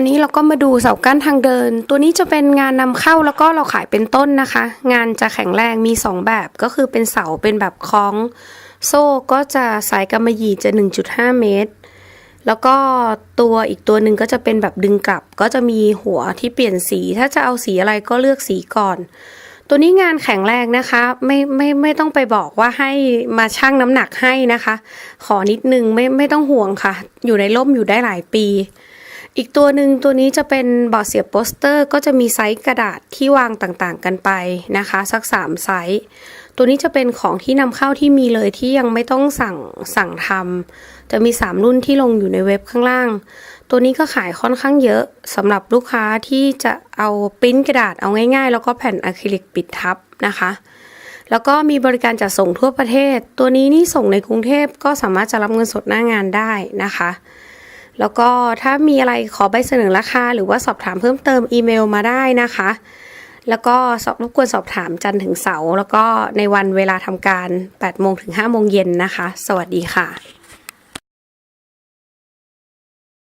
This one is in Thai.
อันนี้เราก็มาดูเสากั้นทางเดิน ตัวนี้จะเป็นงานนำเข้าแล้วก็เราขายเป็นต้นนะคะ งานจะแข็งแรงมี 2 แบบก็คือเป็นเสาเป็นแบบคล้อง โซ่ก็จะสายกำมะหยี่จะ 1.5 เมตร แล้วก็ตัวอีกตัวหนึ่งก็จะเป็นแบบดึงกลับ ก็จะมีหัวที่เปลี่ยนสี ถ้าจะเอาสีอะไรก็เลือกสีก่อน ตัวนี้งานแข็งแรงนะคะ ไม่ไม่ไม่ต้องไปบอกว่าให้มาชั่งน้ำหนักให้นะคะ ขอนิดนึงไม่ไม่ต้องห่วงค่ะ อยู่ในร่มอยู่ได้หลายปี อีกตัวหนึ่งตัวนี้จะเป็นบอร์ดเสียบโปสเตอร์ก็จะมีไซส์กระดาษที่วางต่างๆกันไปนะคะ สัก 3 ไซส์ ตัวนี้จะเป็นของที่นำเข้าที่มีเลยที่ยังไม่ต้องสั่งสั่งทำจะมี 3 รุ่นที่ลงอยู่ในเว็บข้างล่าง ตัวนี้ก็ขายค่อนข้างเยอะสำหรับลูกค้าที่จะเอาปริ้นกระดาษเอาง่ายๆ แล้วก็แผ่นอะคริลิกปิดทับนะคะ แล้วก็มีบริการจัดส่งทั่วประเทศ ตัวนี้นี่ส่งในกรุงเทพก็สามารถจะรับเงินสดหน้างานได้นะคะ แล้วก็ถ้ามีอะไรขอใบเสนอราคาหรือว่าสอบถามเพิ่มเติมอีเมลมาได้นะคะ แล้วก็สอบรบกวนสอบถามจันทร์ถึงเสาร์แล้วก็ในวันเวลาทำการ8โมงถึง5โมงเย็นนะคะ สวัสดีค่ะ